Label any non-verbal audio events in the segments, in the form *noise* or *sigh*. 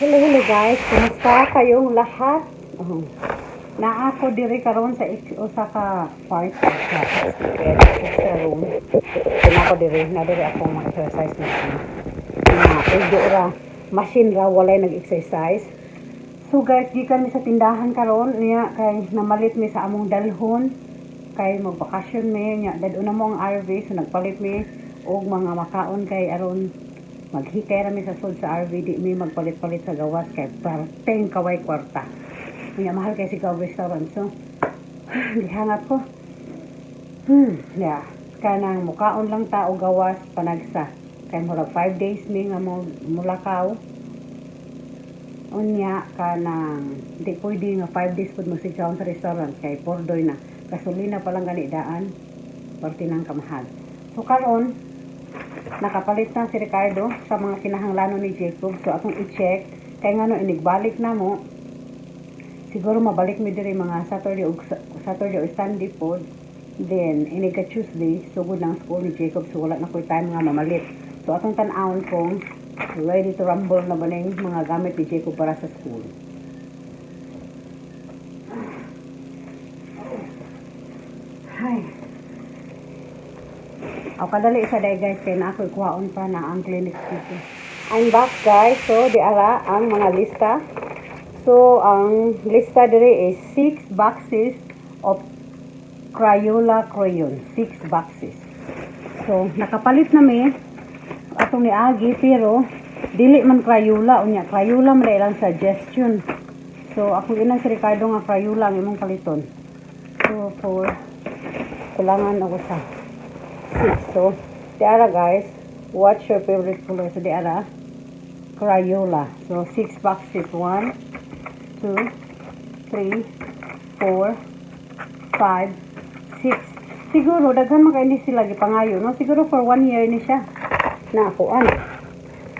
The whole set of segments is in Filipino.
Hello, hello guys. Kumusta kayong lahat? Oh. Na ako diri karon sa usa ka part sa extra room. Na ako diri, na diri ako mag-exercise na. Na pwede ra machine ra walay nag-exercise. So guys, gikan mi sa tindahan karon niya kay namalit mi sa among dalhon kay magbakasyon mi nya dadto na mo ang RV so nagpalit mi og mga makaon kay aron maghikay rami sa sud sa RV di mi magpalit-palit sa gawas kay parteng kaway kwarta. Nya mahal kay si Gaw restaurant so *sighs* gihangat ko. Hmm ya kanang mukaon lang ta og gawas panagsa. Kay murag 5 days mi nga mo mulakaw. Unya kanang di pwede nga 5 days pud magsigawon sa restaurant kay pordoy na. Gasolina pa lang gani daan parte ng kamahal. So karon nakapalit na si Ricardo sa mga kinahanglanon ni Jacob. So atong i-check kay ngano inigbalik na mo. Siguro mabalik mi diri mga Saturday ug Saturday or Sunday pod then iniga Tuesday sugod ng school ni Jacob. So wala na koy time nga mamalit. So atong tan-awon kung ready to rumble na ba mga gamit ni Jacob para sa school Aw kadali isa day guys kay ako ikuhaon pa na ang clinic dito. I'm back guys. So di ara ang mga lista. So ang lista diri is 6 boxes of Crayola crayon. 6 boxes. So nakapalit na mi atong ni Agi pero dili man Crayola unya Crayola man lang suggestion. So ako inang si Ricardo nga Crayola ang imong paliton. So for kulangan ako sa 6. So, di ara guys, what's your favorite color? So, di ara, Crayola. So, 6 boxes. 1, 2, 3, 4, 5, 6. Siguro, daghan man kayo sila gipangayo, no? Siguro for 1 year ni siya. Na ako, ano?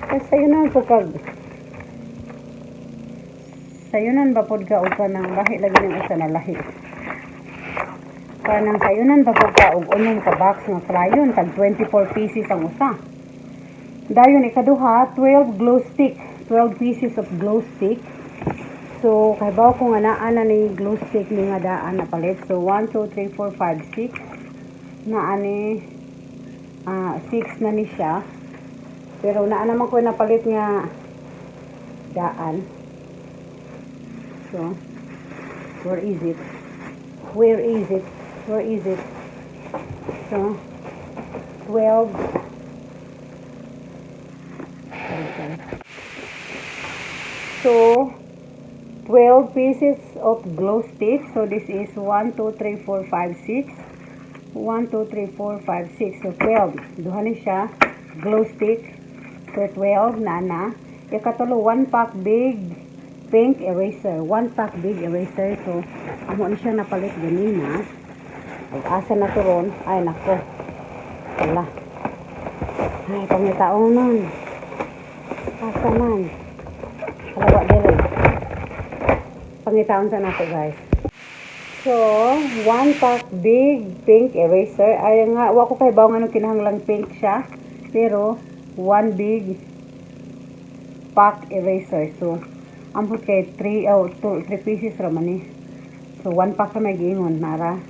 Kasi sa'yo na po kag sayunan ba pod ka o ka ng lahi lagi ng isa na lahi kanang sayunan ba pod ka og unong ka box nga crayon tag 24 pieces ang usa. Dayon ikaduha 12 glow stick. 12 pieces of glow stick. So kay bawo ko nga naa na ni glow stick ni nga daan na palit. So 1 2 3 4 5 6 naa ni ah 6 na ni siya. Pero naa naman ko napalit nga daan. So where is it? Where is it where is it so 12 Okay. so 12 pieces of glow sticks so this is 1 2 3 4 5 6 1 2 3 4 5 6 so 12 duha ni siya glow stick. So 12 na na ikatulo 1 pack big pink eraser. 1 pack big eraser. So amo siya napalit ganina ug asa na to ron ay nako wala ay pangitaon nun asa man halawa dire pangitaon sa nato guys So, one pack big pink eraser. Ay nga, wa ko kay bawo nga kinahanglang pink siya. Pero, one big pack eraser. So, ambot kay 3 oh, 2 3 pieces ra man eh. So, one pack ra may giingon nara.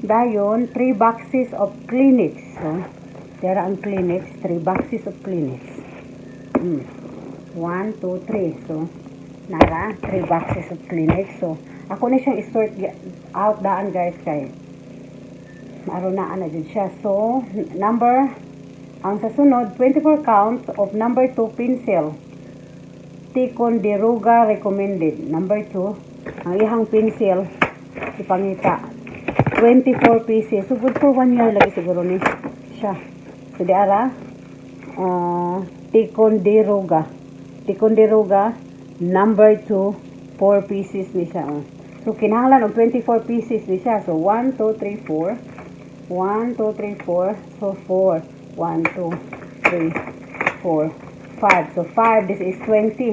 Dayon, 3 boxes of Kleenex. So, dara ang Kleenex, 3 boxes of Kleenex. Mm. 1 2 3. So, nara 3 boxes of Kleenex. So, ako na siyang i-sort gi- out daan guys kay Maro na ana jud siya. So, number ang sa sunod 24 counts of number 2 pencil. Ticonderoga recommended. Number 2, ang ihang pencil ipangita. 24 pieces. So, good for 1 year lagi siguro ni siya. So, di ara, uh, Ticonderoga. Ticonderoga, number 2, 4 pieces ni siya. Oh. So, kinahanglan og 24 pieces ni siya. So, 1, 2, 3, 4. 1, 2, 3, 4. So, 4. 1, 2, 3, 4, 5. So, 5. This is 20.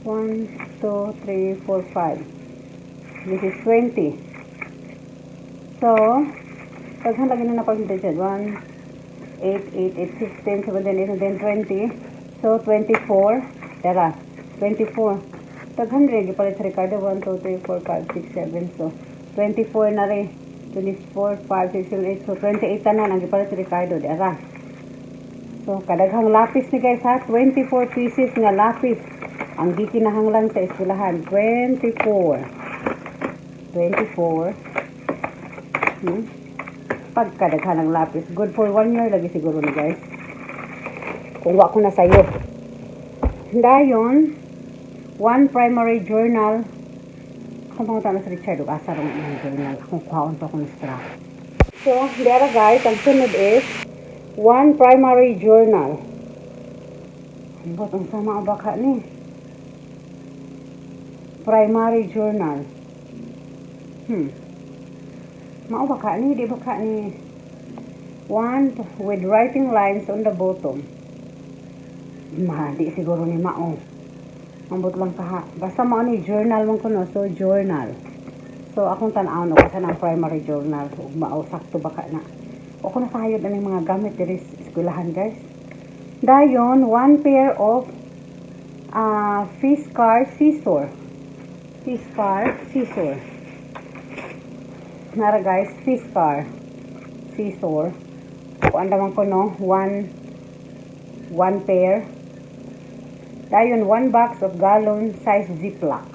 1, 2, 3, 4, 5. This is 20. So, paghan lagi na napagpunta dyan. 1, 8, 8, 8, 16, 17, 18, 20. So, 24. Tara. 24. Taghan rin, gipalit sa Ricardo, 1, 2, 3, 4, 5, 6, 7. So, 24 na rin. 24, 5, 6, 7, 8. So, 28 tanan ang gipalit sa Ricardo. Di ara. So, kadaghang lapis ni guys ha. 24 pieces nga lapis. Ang gikinahanglan sa eskwelahan. 24. 24. Hmm? Pagkadaghan ng lapis. Good for one year lagi siguro ni guys. Kung wa ko na sayo. Dayon, one primary journal. Kung mga tanong sa Richard, asa rin yung journal. Kung kuhaon pa ako ng strap. So, there guys, ang sunod is one primary journal. Ang bot, ang sama ni. Primary journal. Hmm. Mao baka ni, di baka ni. One with writing lines on the bottom. Ma, di siguro ni mao. Ambot lang kaha. Basta mao ni journal man kuno, so journal. So akong tan-aw no kasi ng primary journal ug mao sakto baka na. O ko nasayod na mga gamit diri eskwelahan guys. Dayon, one pair of uh, Fiskar scissor. Fiskar scissor. Nara guys, Fiskar scissor. Kung andaman ko no, one one pair. Dayon, one box of gallon size Ziploc.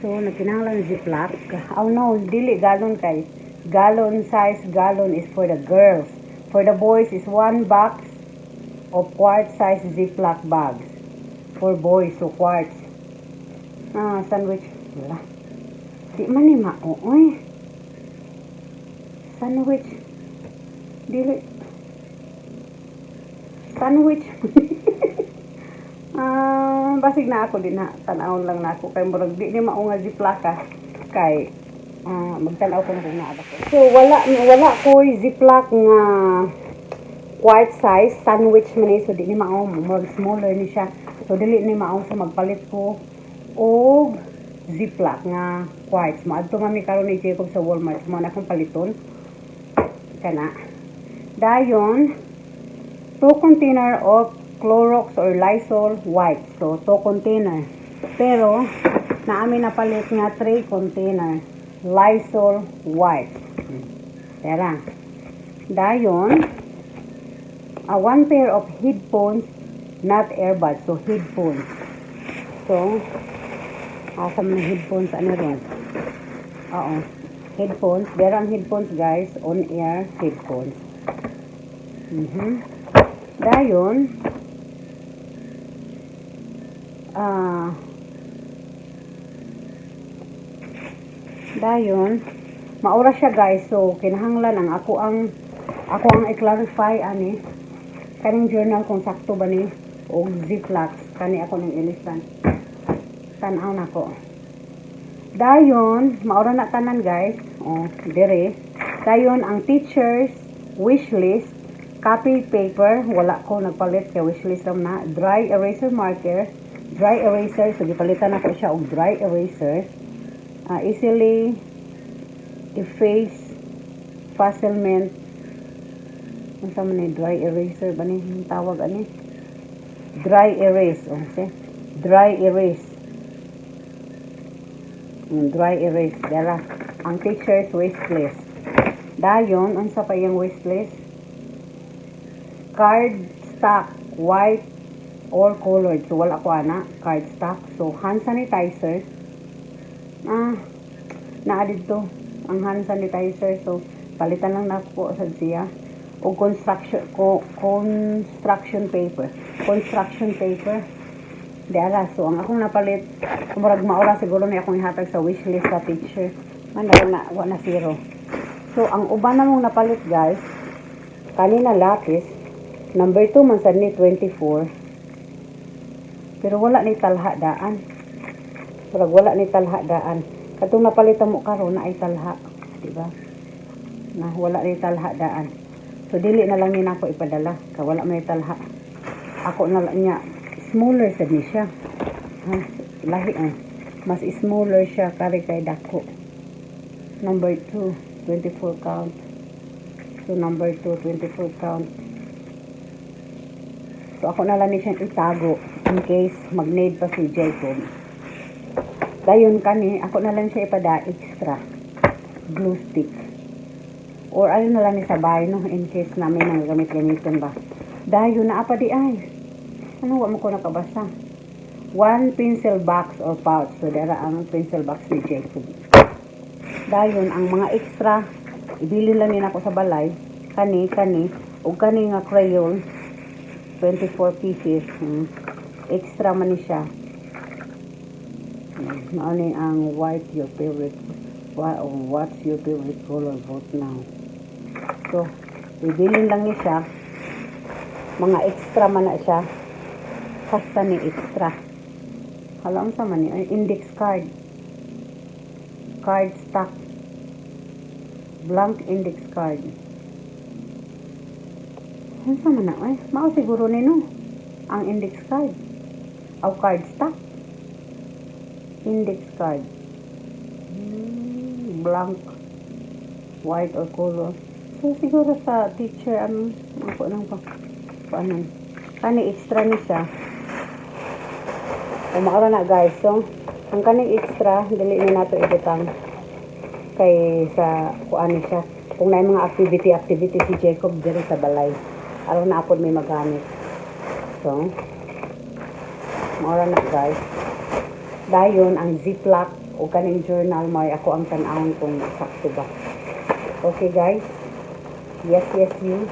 So, nagkinahanglan Ziploc. Oh no, dili gallon kay. Gallon size gallon is for the girls. For the boys is one box of quart size Ziploc bags. For boys, so quarts. Ah, sandwich. Wala. Di man ni mao, oy. Sandwich. Dili. Sandwich. *laughs* Ah, basig na ako din ha. Tanawon lang na ako kay murag di ni mao nga ziplaka kay ah magtanaw ko na kung naa ba ko. So wala wala ko ziplock nga quart size sandwich man ni so di ni mao murag smaller ni siya. So dili ni mao sa magpalit ko og ziplock nga quarts. Maadto mami karon ni Jacob sa Walmart mo na akong paliton. Kana. Dayon, two container of Clorox or Lysol white. So, two container. Pero, naamin na palit nga three container. Lysol. Hmm. Tara. Dayon, a one pair of headphones, not earbuds. So, headphones. So, asa man na headphones, ano rin? Oo. Headphones. There ang headphones, guys. On-air headphones. Mhm. Dayon, ah, dayon, maura siya guys. So, kinahanglan ang ako ang, ako ang i-clarify, ani, kaning journal kung sakto ba ni, o ziplock, kani ako ng ilistan. Tanaw na ko. Dayon, maura na tanan guys. O, dire. Dayon, ang teacher's wish list, copy paper, wala ko nagpalit kay wish list na. Dry eraser marker, dry eraser, so gipalitan na siya og dry eraser. Ah, easily efface puzzlement ano sa man ni dry eraser ba ni tawag ani dry erase oh, okay? dry erase Mm, dry erase dara ang teacher's waste list. Dayon unsa pa yung waste list? Card stock white or colored. So wala ko ana. Card stock. So hand sanitizer. Ah naa dito. Ang hand sanitizer. So palitan lang na po sa siya. O construction ko construction paper. Construction paper. Dara, so ang akong napalit, kumurag maura siguro na akong ihatag sa wishlist sa teacher. Man, na, na, na zero. So, ang uban na mong napalit, guys, kanina lapis, number 2 man sa ni 24. Pero wala ni talha daan. Murag wala ni talha daan. Katong napalitan mo karon na ay talha, di ba? Na wala ni talha daan. So dili na lang ni nako ipadala, ka wala may talha. Ako na lang niya smaller sad ni siya. Ha, lahi ah. Mas smaller siya kari kay dako. Number 2, 24 count. So number 2, 24 count. So ako na lang siyang itago. in case mag-need pa si Jacob. Dayon kani, ako na lang siya ipada extra glue stick. Or ayun na lang ni sabay no, in case namin nang gamit-gamitin ba. Dayon na apa di ay. Ano wa mo ko nakabasa? One pencil box or pouch. So, dara ang pencil box ni Jacob. Dayon, ang mga extra, ibili lang yun ako sa balay. Kani, kani, o kani nga crayon. 24 pieces. Hmm. Extra man ni siya. Hmm. Ano ang white your favorite what, what's your favorite color vote now so ibilin lang ni siya mga extra man na siya basta ni extra halam sa man ni index card card stock blank index card. Ano man na ay mao siguro ni no ang index card. Aw card stock index card. Hmm, blank. White or color. So siguro sa teacher ano ako nang pa paano? Kani extra ni siya. O makara na guys so ang kaning extra dili na nato ibutang kay sa kuan siya. Kung na mga activity activity si Jacob diri sa balay. Aron na ako may magamit. So Mora na guys. Dayon ang ziplock o kaning journal mo ako ang tanawon kung sakto ba. Okay guys. Yes yes you.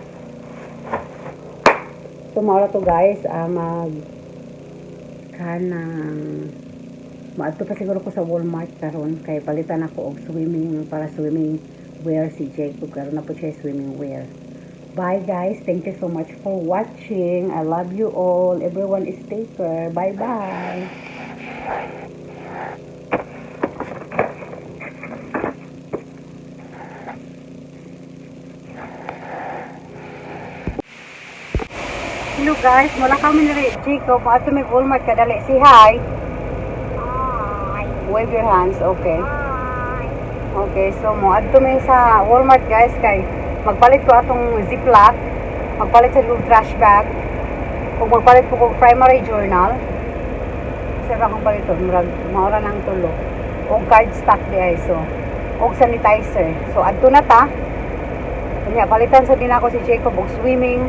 So maura to guys ah, mag kanang maadto pa siguro ko sa Walmart karon kay palitan ako og swimming para swimming wear si Jacob karon na po siya swimming wear Bye guys. Thank you so much for watching. I love you all. Everyone is take care. Bye bye. Hello guys, mula kami ni Jacob. Ato may Walmart kadali. Say hi. Wave your hands. Okay. Okay, so mo adto may sa Walmart guys kay magpalit ko atong ziplock, magpalit sa little trash bag, ug magpalit ko kog primary journal. Sa akong palito, murag maura nang tulo. Og card stock di ay so. Og sanitizer. So adto na ta. Kanya palitan sa din ako si Jacob og swimming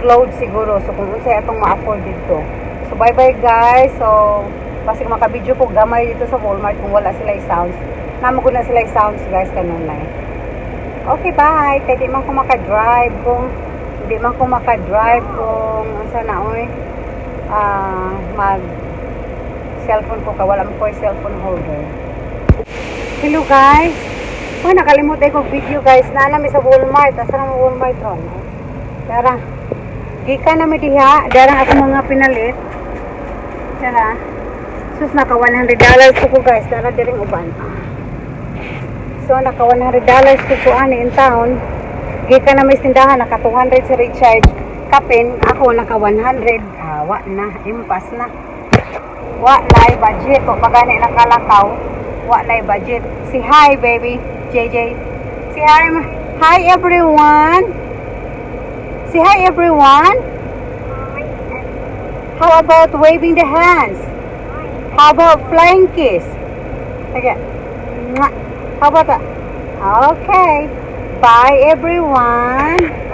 clothes siguro. So kung unsay atong ma-afford dito. So bye bye guys. So kasi maka-video ko gamay dito sa Walmart kung wala sila sounds. Namo ko na sila sounds guys kanon lang. Okay, bye. Kaya man ko maka-drive kung di man ko maka-drive kung unsa na oy ah mag cellphone ko ka wala mo ko cellphone holder. Hello guys. Oh, nakalimutan ko video guys. Naana mi sa Walmart. Asa na Walmart ron? Tara. Gika na mi diha. Darang ako mga pinalit. Tara. Sus naka 100 dollars ko guys. Tara diring uban. So naka 100 dollars ko ko ani in town. Gika na may tindahan naka 200 si Richard. Kapin ako naka 100. Ah, wa na impas na. Wa na budget ko pagani nakalakaw. Wa na budget. Si hi baby JJ. Si hi ma- hi everyone. Si hi everyone. How about waving the hands? How about flying kiss? Okay. How about that? Okay. Bye everyone.